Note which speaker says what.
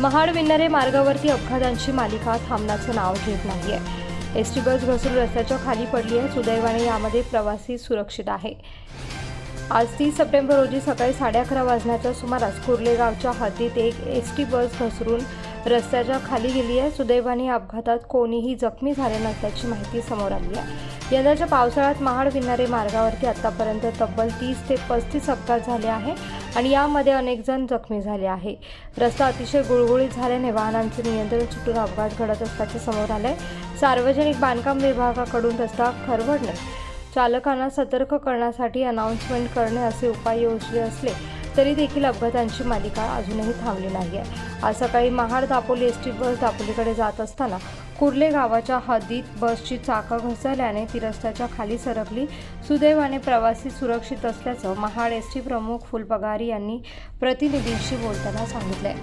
Speaker 1: महाड विन्नरे मार्गावरती अपघातांची मालिका थांबण्याचं नाव घेत नाहीये. एस टी बस घसरून रस्त्याच्या खाली पडली आहे. सुदैवाने यामध्ये प्रवासी सुरक्षित आहे. आज तीस सप्टेंबर रोजी सकाळी साडे अकरा वाजण्याच्या सुमारास कुर्लेगावच्या हद्दीत एक एस टी बस घसरून रस्त्याच्या खाली गेली आहे. सुदैवाने अपघातात कोणीही जखमी झाले नसल्याची माहिती समोर आली आहे. यंदाच्या पावसाळ्यात महाड विन्नारे मार्गावरती आतापर्यंत तब्बल तीस ते पस्तीस अपघात झाले आहे आणि यामध्ये अनेक जण जखमी झाले आहे. रस्ता अतिशय गुळगुळीत झाल्याने वाहनांचे नियंत्रण सुटून अपघात घडत असल्याचे समोर आले सार्वजनिक बांधकाम विभागाकडून रस्ता खरवडणे चालकांना सतर्क करण्यासाठी अनाऊन्समेंट करणे असे उपाय योजले असले तरी देखील अपघातांची मालिका अजूनही थांबली नाही आहे. आज सकाळी Mahad Dapoli S T bus दापोलीकडे जात असताना कुर्ले गावाच्या हद्दीत बसची चाकं घसरल्याने ती रस्त्याच्या खाली सरकली. सुदैवाने प्रवासी सुरक्षित असल्याचं महाड एस टी प्रमुख फुलपगारी यांनी प्रतिनिधींशी बोलताना सांगितलंय.